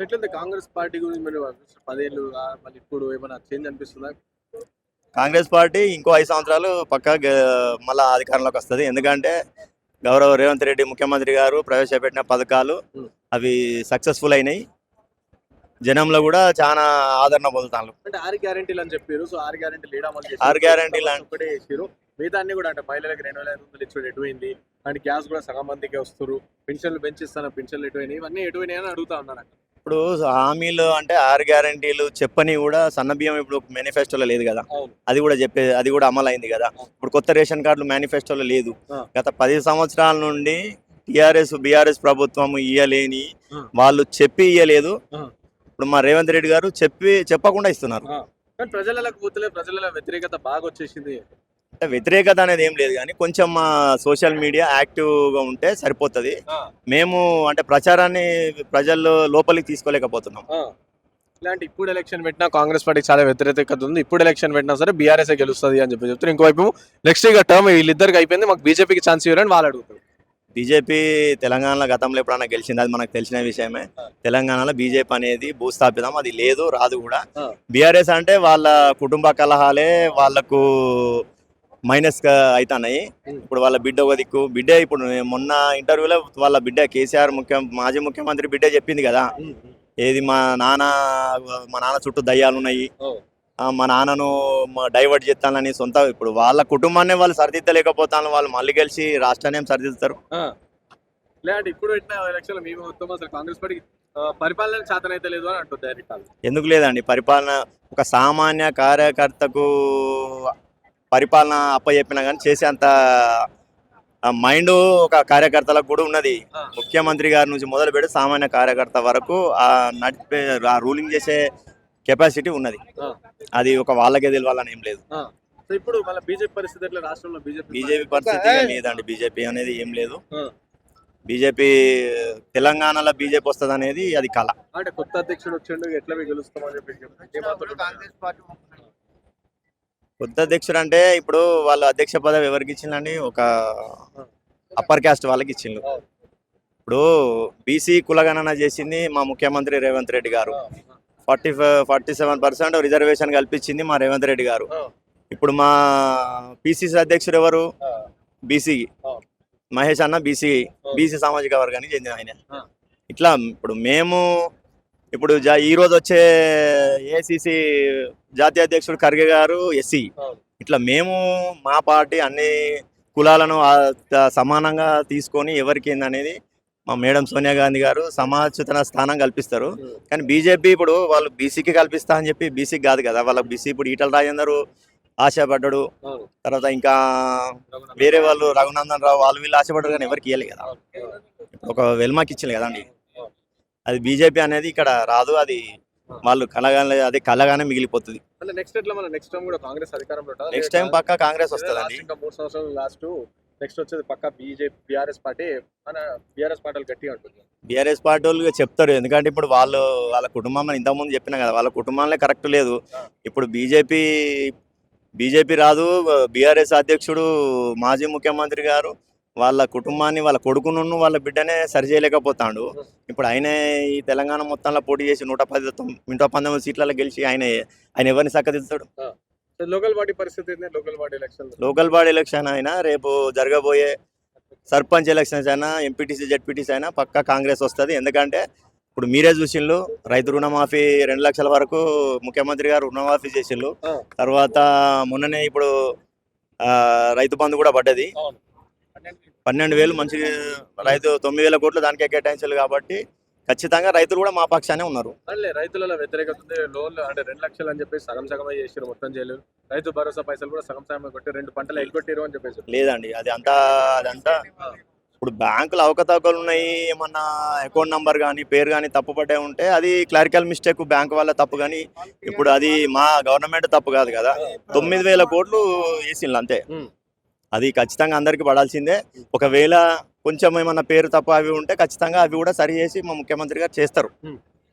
ఎట్లుంది కాంగ్రెస్ పార్టీ గురించి మీరు పదేళ్ళు మళ్ళీ ఇప్పుడు ఏమైనా చేంజ్ అనిపిస్తుందా? కాంగ్రెస్ పార్టీ ఇంకో ఐదు సంవత్సరాలు పక్కా మళ్ళా అధికారంలోకి వస్తుంది. ఎందుకంటే గౌరవ రేవంత్ రెడ్డి ముఖ్యమంత్రి గారు ప్రవేశపెట్టిన పథకాలు. అవి సక్సెస్ఫుల్ అయినాయి. జనంలో కూడా చాలా ఆదరణ పొందుతాను అంటే ఆరు గ్యారెంటీలు అని చెప్పారు సో ఆరు గ్యారెంటీలు? ఆరు గ్యారెంటీలు ఒకటే చేసారు మిగతా అన్ని కూడా అంటే మహిళలకు రెండు వేల ఐదు వందలు ఇచ్చుడు ఎటువైంది అండ్ గ్యాస్ కూడా సగం మందికి వస్తారు పెన్షన్లు పెంచిస్తాను పెన్షన్లు ఎటువైనాయి ఇవన్నీ ఎటువైనాయి అని అడుగుతా ఉన్నాను అక్కడ. ఇప్పుడు హామీలు అంటే ఆరు గ్యారంటీలు చెప్పని కూడా సన్న బియ్యం ఇప్పుడు మేనిఫెస్టోలో లేదు కదా. అది కూడా చెప్పే అది కూడా అమలు అయింది కదా ఇప్పుడు కొత్త రేషన్ కార్డులు మేనిఫెస్టోలో లేదు. గత పది సంవత్సరాల నుండి టిఆర్ఎస్ బీఆర్ఎస్ ప్రభుత్వం ఇయ్యలేని. వాళ్ళు చెప్పి ఇయ్యలేదు. ఇప్పుడు మా రేవంత్ రెడ్డి గారు చెప్పి చెప్పకుండా ఇస్తున్నారు. ప్రజలకు పోతలే ప్రజల వ్యతిరేకత బాగా వచ్చేసింది. వ్యతిరేకత అనేది ఏం లేదు కానీ కొంచెం మా సోషల్ మీడియా యాక్టివ్గా ఉంటే సరిపోతుంది. మేము అంటే ప్రచారాన్ని ప్రజల్లో లోపలికి తీసుకోలేకపోతున్నాం. ఇలాంటి ఇప్పుడు ఎలక్షన్ పెట్టినా కాంగ్రెస్ పార్టీ చాలా వ్యతిరేకత ఉంది. ఇప్పుడు ఎలక్షన్ పెట్టినా సరే బీఆర్ఎస్ గెలుస్తుంది అని చెప్పి చెప్తారు ఇంకోవైపు నెక్స్ట్ ఇక టర్మ్ వీళ్ళిద్దరికి అయిపోయింది. మాకు బీజేపీకి ఛాన్స్ ఇవ్వరని వాళ్ళు అడుగుతారు బీజేపీ తెలంగాణలో గతంలో ఎప్పుడైనా గెలిచింది? అది మనకు తెలిసిన విషయమే. తెలంగాణలో బీజేపీ అనేది భూస్థాపితం. అది లేదు రాదు కూడా. బీఆర్ఎస్ అంటే వాళ్ళ కుటుంబ కలహాలే వాళ్ళకు మైనస్ అవుతున్నాయి. ఇప్పుడు వాళ్ళ బిడ్డ ఒక దిక్కు. బిడ్డే ఇప్పుడు మొన్న ఇంటర్వ్యూలో వాళ్ళ బిడ్డ కేసీఆర్ ముఖ్య మాజీ ముఖ్యమంత్రి బిడ్డే చెప్పింది కదా. ఏది మా నాన్న మా నాన్న చుట్టూ దయ్యాలు ఉన్నాయి మా నాన్నను డైవర్ట్ చేస్తానని సొంత ఇప్పుడు వాళ్ళ కుటుంబాన్ని వాళ్ళు సరిదిద్దలేకపోతాను వాళ్ళు మళ్ళీ గెలిచి రాష్ట్రాన్ని ఏం సరిదిద్దుతారు లేదంటే ఇప్పుడు పెట్టిన ఎలక్షన్ మేము మొత్తం అసలు కాంగ్రెస్ పార్టీ ఆ, పరిపాలన చేతన అయితే లేదు అని అంటుంది డైరెక్ట్ వాళ్ళు. ఎందుకు లేదండి? పరిపాలన ఒక సామాన్య కార్యకర్తకు పరిపాలన అప్పచెప్పినా కానీ చేసేంత మైండ్ ఒక కార్యకర్తలకు కూడా ఉన్నది. ముఖ్యమంత్రి గారి నుంచి మొదలు పెట్టి సామాన్య కార్యకర్త వరకు ఆ నడిపే ఆ రూలింగ్ చేసే కెపాసిటీ ఉన్నది. అది ఒక వాళ్ళకే తెలియాలని ఏం లేదు. సో ఇప్పుడు మళ్ళీ బీజేపీ పరిస్థితి రాష్ట్రంలో బీజేపీ బీజేపీ పరిస్థితి ఇక లేదండి. బీజేపీ అనేది ఏం లేదు. బీజేపీ తెలంగాణలో బీజేపీ వస్తుంది అనేది అది కళ అంటే కొత్త అధ్యక్షుడు వచ్చిండు ఎట్లా మీకు గెలుస్తామని చెప్పి కొత్త అధ్యక్షుడు అంటే ఇప్పుడు వాళ్ళు అధ్యక్ష పదవి ఎవరికి ఇచ్చిందండి ఒక అప్పర్ క్యాస్ట్ వాళ్ళకి ఇచ్చిండు ఇప్పుడు బీసీ కులగణన చేసింది మా ముఖ్యమంత్రి రేవంత్ రెడ్డి గారు. Forty forty seven percent reservation కల్పించింది మా రేవంత్ రెడ్డి గారు. ఇప్పుడు మా పిసిసి అధ్యక్షుడు ఎవరు? బీసీ మహేష్ అన్న బీసీ బీసీ సామాజిక వర్గానికి చెందిన ఆయన. ఇట్లా ఇప్పుడు మేము ఇప్పుడు జా- ఈ రోజు వచ్చే ఏసీసీ జాతీయ అధ్యక్షుడు ఖర్గే గారు ఎస్సీ. ఇట్లా మేము మా పార్టీ అన్ని కులాలను సమానంగా తీసుకొని ఎవరికి ఏందనేది మా మేడం సోనియా గాంధీ గారు సమాచితన స్థానం కల్పిస్తారు. కానీ బీజేపీ ఇప్పుడు వాళ్ళు బీసీకి కల్పిస్తా అని చెప్పి బీసీకి కాదు కదా. వాళ్ళకి బీసీ ఇప్పుడు ఈటల రాజేందర్ ఆశపడ్డాడు. తర్వాత ఇంకా వేరే వాళ్ళు రఘునందన్ రావు వాళ్ళు వీళ్ళు ఆశపడ్డారు కానీ ఎవరికి ఇవ్వలేదు కదా. ఒక వెల్మాకి ఇచ్చింది కదండి. అది బీజేపీ అనేది ఇక్కడ రాదు అది వాళ్ళు కలగానే అది కలగానే మిగిలిపోతుంది. నెక్స్ట్ నెక్స్ట్ టైం కూడా కాంగ్రెస్ అధికారంలో? నెక్స్ట్ టైం పక్కా కాంగ్రెస్ last ఇంకా మూడు సంవత్సరాలు లాస్ట్ నెక్స్ట్ వచ్చేది పక్క బీజేపీ బీఆర్ఎస్ పార్టీ. మన బీఆర్ఎస్ పార్టీలు గట్టిగా ఉంటుంది బీఆర్ఎస్ పార్టీ వాళ్ళు చెప్తారు. ఎందుకంటే ఇప్పుడు వాళ్ళు వాళ్ళ కుటుంబం ఇంతకుముందు చెప్పిన కదా వాళ్ళ కుటుంబంలో కరెక్ట్ లేదు. ఇప్పుడు బీజేపీ బీజేపీ రాదు. బీఆర్ఎస్ అధ్యక్షుడు మాజీ ముఖ్యమంత్రి గారు వాళ్ళ కుటుంబాన్ని వాళ్ళ కొడుకును వాళ్ళ బిడ్డనే సరి చేయలేకపోతాడు ఇప్పుడు ఆయనే ఈ తెలంగాణ మొత్తంలో పోటీ చేసి నూట పది నూట పంతొమ్మిది సీట్లలో గెలిచి ఆయన ఆయన ఎవరిని చక్కదిద్దుతాడు లోకల్ పార్టీ పరిస్థితి local party election local body election అయినా రేపు జరగబోయే సర్పంచ్ ఎలక్షన్స్ అయినా ఎంపీటీసీ జెడ్పీటీసీ అయినా పక్కా కాంగ్రెస్ వస్తుంది. ఎందుకంటే ఇప్పుడు మీరే చూసిండ్రు రైతు రుణమాఫీ రెండు లక్షల వరకు ముఖ్యమంత్రి గారు రుణమాఫీ చేసిండ్రు. తర్వాత మొన్ననే ఇప్పుడు రైతు బంధు కూడా పడ్డది. పన్నెండు వేలు మంచి రైతు తొమ్మిది వేల కోట్లు దానికే కేటాయించారు కాబట్టి ఖచ్చితంగా రైతులు కూడా మా పక్షానే ఉన్నారు. రైతులలో వ్యతిరేకత ఉంది. లోన్లు అంటే రెండు లక్షలు అని చెప్పేసి సగం సగమే చేసారు మొత్తం చేయలేదు రైతు భరోసా పైసలు కూడా సగం సగమే కొట్టి రెండు పంటలు ఎగ్గొట్టారు అని చెప్పేసి. లేదండి అది అంతా అదంతా ఇప్పుడు బ్యాంకులు అవకతవకలు ఉన్నాయి. ఏమన్నా అకౌంట్ నంబర్ కానీ పేరు కానీ తప్పు పడ్డే ఉంటే అది క్లారికల్ మిస్టేక్ బ్యాంక్ వల్ల తప్పు కానీ ఇప్పుడు అది మా గవర్నమెంట్ తప్పు కాదు కదా. తొమ్మిది వేల కోట్లు వేసిండ్రు అంతే. అది ఖచ్చితంగా అందరికి పడాల్సిందే. ఒకవేళ కొంచెం ఏమన్నా పేరు తప్ప అవి ఉంటే ఖచ్చితంగా అవి కూడా సరి చేసి మా ముఖ్యమంత్రి గారు చేస్తారు.